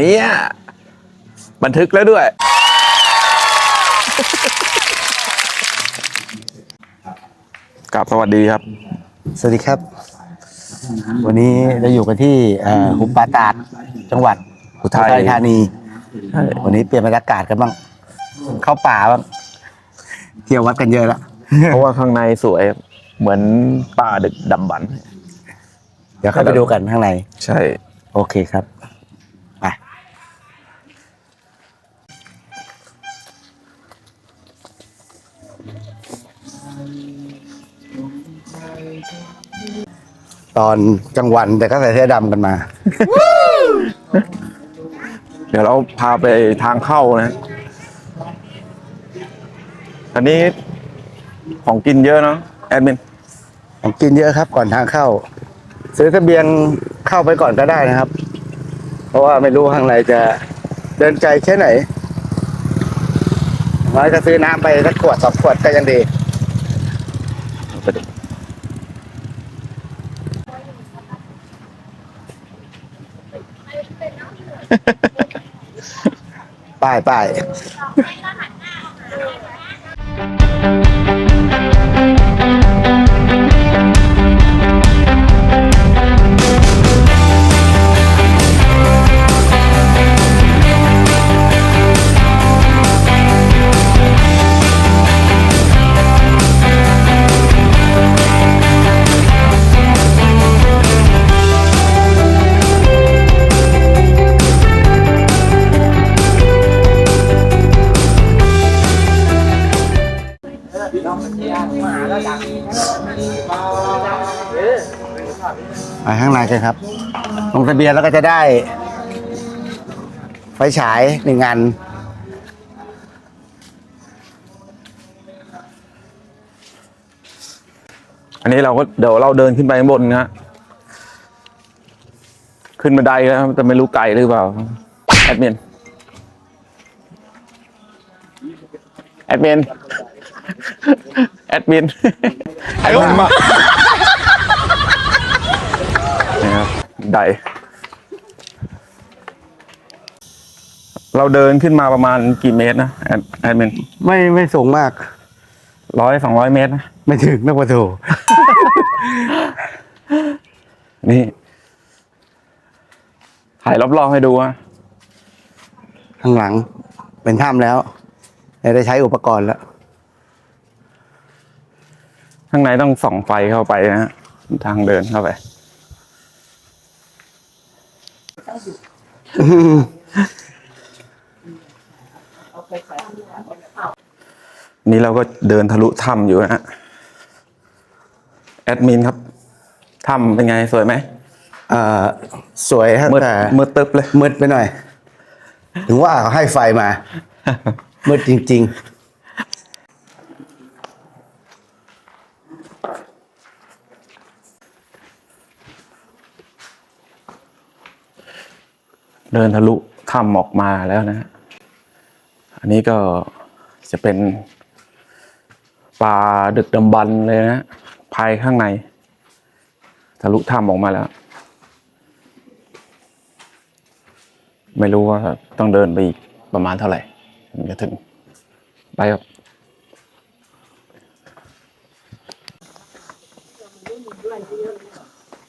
เนี่ย บันทึกแล้วด้วยกับสวัสดีครับ สวัสดีครับ วันนี้เราอยู่กันที่เอ่อหุบป่าตาดจังหวัดอุทัย ธานี วันนี้เปลี่ยนบรรยากาศกันบ้าง เข้าป่าบ้างเที่ยววัดกันเยอะแล้ว เพราะว่าข้างในสวยเหมือนป่าดึกดำบรรพ์เดี๋ยวเข้าไปดูกันข้างใน ใช่ โอเคครับ ตอนกลางวันแต่ก็ใส่เสื้อดำกันมา เดี๋ยวเราพาไปทางเข้านะ อันนี้ของกินเยอะเนาะแอดมิน ผมกินเยอะครับก่อนทางเข้า ซื้อเสบียงเข้าไปก่อนก็ได้นะครับ เพราะว่าไม่รู้ข้างในจะเดินไกลแค่ไหนอย่างน้อยก็ซื้อน้ำไปสักขวดสองขวดก็ยังดี ป้ายป้าย ไปข้างในกันครับ ลงทะเบียนแล้วก็จะได้ ไฟฉายหนึ่งอันอันนี้เราก็เดี๋ยวเราเดินขึ้นไปข้างบนนะขึ้นบันไดแล้วแต่ไม่รู้ไกลหรือเปล่า แอดมิน แอดมิน แอดมินแอดมินมานี่ครับไดเราเดินขึ้นมาประมาณกี่เมตรนะแอดแอดมินไม่ไม่สูงมาก ร้อยสองร้อยเมตรนะ ไม่ถึงนักประตูนี่ถ่ายรอบๆให้ดูอะข้างหลังเป็นถ้ำแล้ว ได้ใช้อุปกรณ์แล้ว ข้างในต้องส่องไฟเข้าไปนะฮะทางเดินเข้าไปนี่เราก็เดินทะลุถ้ำอยู่นะฮะแอดมินครับถ้ำเป็นไงสวยไหมเอ่อสวยครับมืดแต่มืดตึ๊บเลย มืดไปหน่อย ถึงว่าเขาให้ไฟมา มืดจริง เดินทะลุถ้ำออกมาแล้วนะฮะอันนี้ก็จะเป็นป่าดึกดำบรรพ์เลยนะภายข้างใน ทะลุถ้ำออกมาแล้ว ไม่รู้ว่าต้องเดินไปอีกประมาณเท่าไหร่ถึงจะถึง ไปครับมีด้วยเยอะ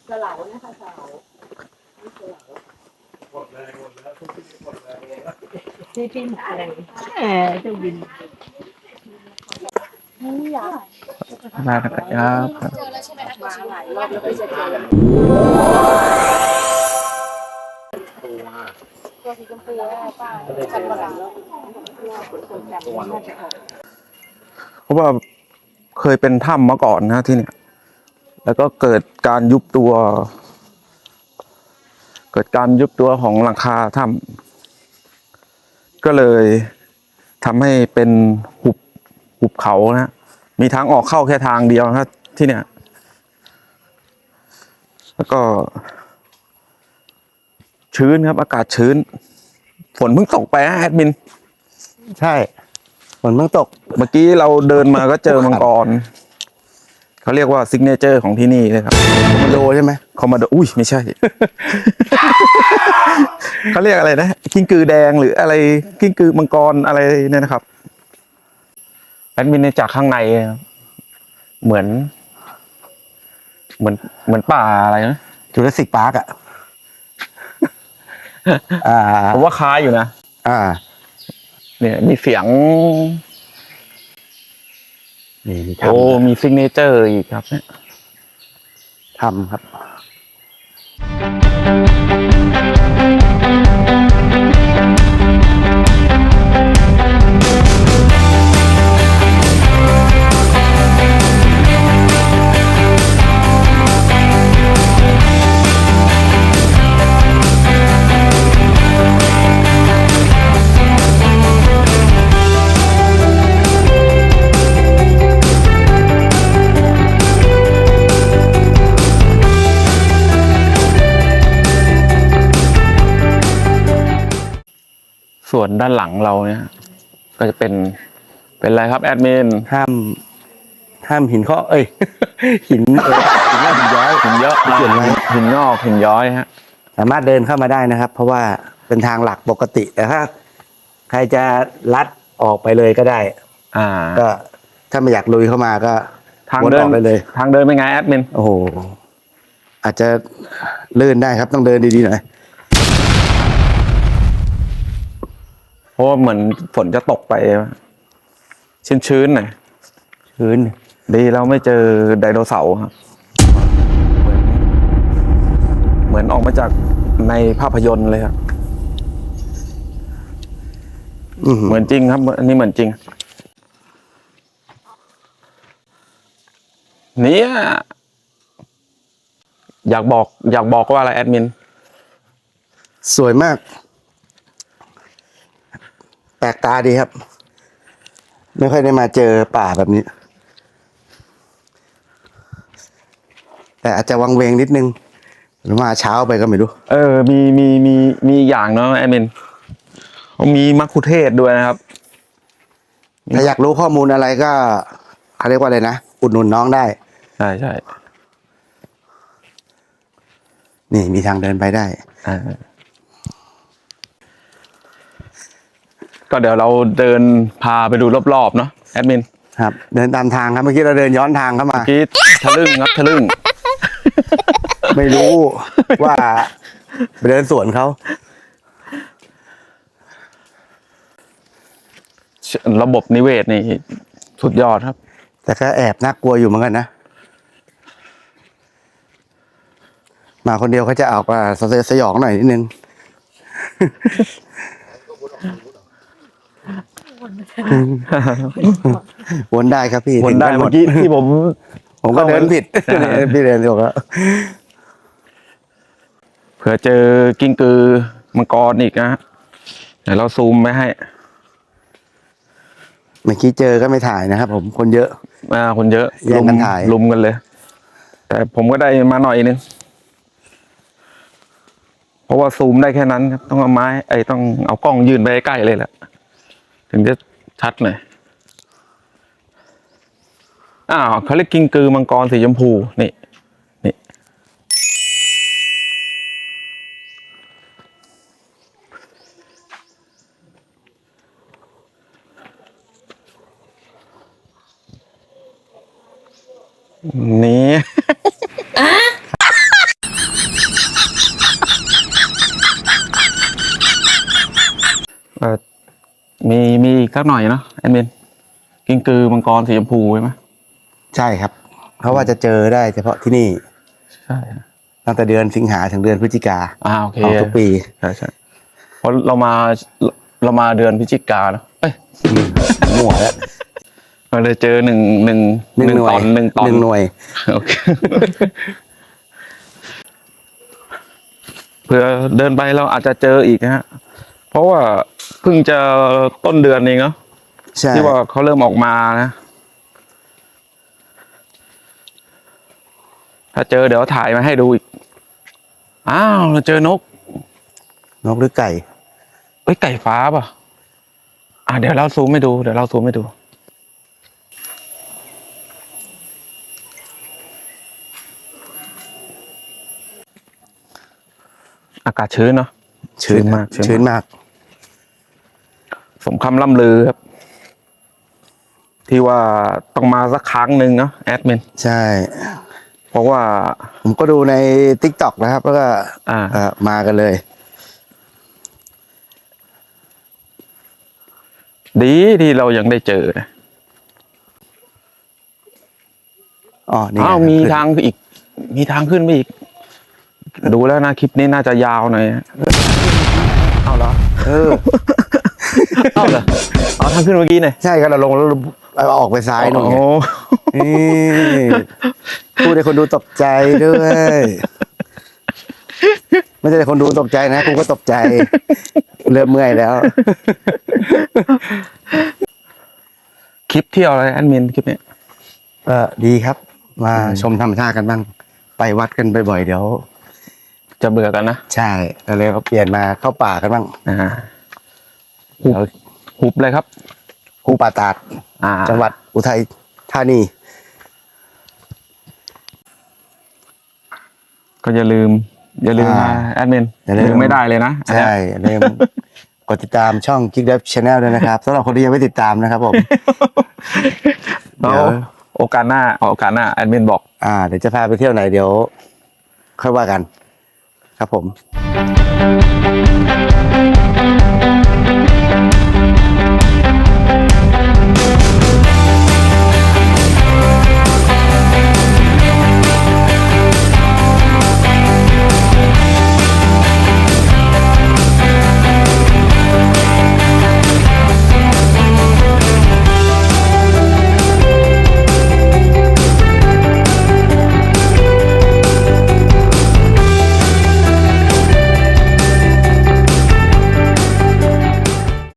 สลาวนะคะสลา วที่พินอะไรแหมเจ้าบินนี่อยากได้ครับมาหลายรอบแล้วก็จะเจอตัวสีชมพูป้าจันทร์แล้วคนจำน่าจะอกเพราะว่าเคยเป็นถ้ำมาก่อนนะที่เนี่ย แล้วก็เกิดการยุบตัว เกิดการยุบตัวของหลังคาถ้ำก็เลยทำให้เป็นหุบหุบเขานะมีทางออกเข้าแค่ทางเดียวนะครับที่เนี่ย แล้วก็ ชื้นครับ อากาศชื้น ฝนเพิ่งตกไปนะแอดมิน ใช่ ฝนเพิ่งตก เมื่อกี้เราเดินมาก็เจอมังกร เขาเรียกว่าซิกเนเจอร์ของที่นี่เลยครับคอมโดใช่ไหมคอมมาโดอุ้ยไม่ใช่ เขาเรียกอะไรนะกิ้งกือแดงหรืออะไรกิ้งกือมังกรอะไรเนี่ยนะครับแอดมินจากข้างในครับเหมือน เหมือนเหมือนป่าอะไรนะจูราสสิกพาร์กอะอ่าผมว่าคล้ายอยู่นะ อ่า เนี่ยมีเสียง นี่มีโอ้ทำมีซิกเนเจอร์อีกครับเนี่ยทำครับ วนด้านหลังเราเนี่ย ก็จะเป็นเป็นอะไรครับแอดมินห้าม ห้ามหินข้อเอ้ย หินเออหินงอกหินย้อย หินเยอะเขียนไว้หินงอกหินย้อยฮะ สามารถเดินเข้ามาได้นะครับ เพราะว่าเป็นทางหลักปกติแต่ถ้าใครจะลัดออกไปเลยก็ได้ อ่า ก็ถ้าไม่อยากลุยเข้ามาก็ทางวนเดิอนอกไปเลย ทางเดินเป็นไงแอดมินโอ้โหอาจจะลื่นได้ครับต้องเดินดีๆหน่อย เพ ราะว่าเหมือนฝนจะตกไป ชื้นๆหน่อยพื้น ดีเราไม่เจอไดโนเสาร์ครับเหมือนเหมือนออกมาจากในภาพยนตร์เลยครับอื้อหือเหมือนจริงครับ อันนี้เหมือนจริง เนี่ยอยากบอก อยากบอกว่าอะไรแอดมิน สวยมาก แปลกตาดีครับ ไม่ค่อยได้มาเจอป่าแบบนี้ แต่อาจจะวังเวงนิดนึง หรือมาเช้าไปก็ไม่รู้ เออ มีมีมีมีอย่างเนาะแอดมินเขามีมัคคุเทศก์ด้วยนะครับ ถ้าอยากรู้ข้อมูลอะไรก็เขาเรียกว่าอะไรนะ อุดหนุนน้องได้ ใช่ใช่นี่มีทางเดินไปได้ อ่า ก็เดี๋ยวเราเดินพาไปดูรอบๆเนาะแอดมินครับเดินตามทางครับเมื่อกี้เราเดินย้อนทางเข้ามาเมื่อกี้ทะลึ่งครับทะลึ่ง ไม่รู้ว่าไปเดินสวนเขาระบบนิเวศนี่สุดยอดครับ แต่ก็แอบน่ากลัวอยู่เหมือนกันนะ มาคนเดียวเขาจะออกมาสยดสยองหน่อยนิดนึง วนได้ครับพี่วนได้ถึงกัหมเมื่อกี้ที่ผม ผมก็เดินผิดอ่าพี่เดินถูกแล้วเผื่อเจอกิ้งกือมังกรอีกนะฮะเดี๋ยวเราซูมไว้ให้ เมื่อกี้เจอก็ไม่ถ่ายนะครับผมคนเยอะอ่าคนเยอะแย่งกันถ่ายลุมกันเลย แต่ผมก็ได้มาหน่อยนึงเพราะว่าซูมได้แค่นั้นครับต้องเอาไม้ไอ้ต้องเอากล้องยืนไปใกล้ๆเลยแหละถึงจะ ชัดหน่อยอ้าวเขาเรียกกิ้งกือมังกรสีชมพูนี่นี่นี่ เออมีมีอีก สักหน่อยเนาะแอดมินกิ้งกือมังกรสีชมพูใช่ไหมใช่ครับ เพราะว่าจะเจอได้เฉพาะที่นี่ ใช่ตั้งแต่เดือนสิงหาถึงเดือนพฤศจิกาอ่าโอเคของทุกปีใช่ใช่เพราะเรามาเรามาเดือนพฤศจิกาเนาะเอ้ยมั่วแล้วเราเลยเจอหนึ่งหนึ่งหนึ่งหน่วตอยนหนึ่งตอนหนึ่งหน่วยโอเคเผื่อเดินไปเราอาจจะเจออีกนะฮะ เพราะว่า เพิ่งจะต้นเดือนเองเนาะใช่ที่ว่าเขาเริ่มออกมานะ ถ้าเจอเดี๋ยวถ่ายมาให้ดูอีก อ้าว เราเจอนก นกหรือไก่ เอ้ยไก่ฟ้าป่ะ อะเดี๋ยวเราซูมให้ดู เดี๋ยวเราซูมให้ดู อากาศชื้นเนาะ ชื้นมากชื้ชื้นนมากมาก สมคำล่ำลือครับ ที่ว่าต้องมาสักครั้งหนึ่งเนาะแอดมินใช่ เพราะว่า ผมก็ดูใน t ิ k t o k นะครับ แล้วก็อ่า เอ่อมากันเลย ดีที่เรายังได้เจอนะอ๋อ นี่อ้าวไงมีขึ้นทางอีก มีทางขึ้นไปอีก ดูแล้วนะ คลิปนี้น่าจะยาวหน่อยนะเอาเหรอ เออ เอาเหรอเอาทางขึ้นเมื่อกี้หน่อยใช่ก็เราลงแล้วเราออกไปซ้ายหน่อยโอ้นี่พูดให้คนดูตกใจด้วย ไม่ใช่คนดูตกใจนะกูก็ตกใจ เริ่มเมื่อยแล้ว คลิปเที่ยวอะไรแอดมินคลิปเนี้ยก็ดีครับ มาชมธรรมชาติกันบ้าง ไปวัดกันบ่อยๆเดี๋ยว จะเบื่อกันนะ ใช่ก็เลยก็เปลี่ยนมาเข้าป่ากันบ้าง อ่า หุบหุบเลยครับคูป่าตาดอ่าจังหวัดอุทัยธานี ก็อย่าลืม อย่าลืมนะอ่าแอดมินอย่าลืมลืมไม่ได้เลยนะใช่อย่าลืมกดติดตามช่อง Geek Dev Channel ด้วยนะครับสำหรับคนที่ยังไม่ติดตามนะครับผมแล้เดี๋วยวโอกาสหน้าโอกาสหน้าแอดมินบอก อ่าเดี๋ยวจะพาไปเที่ยวไหนเดี๋ยวค่อยว่ากัน ครับผม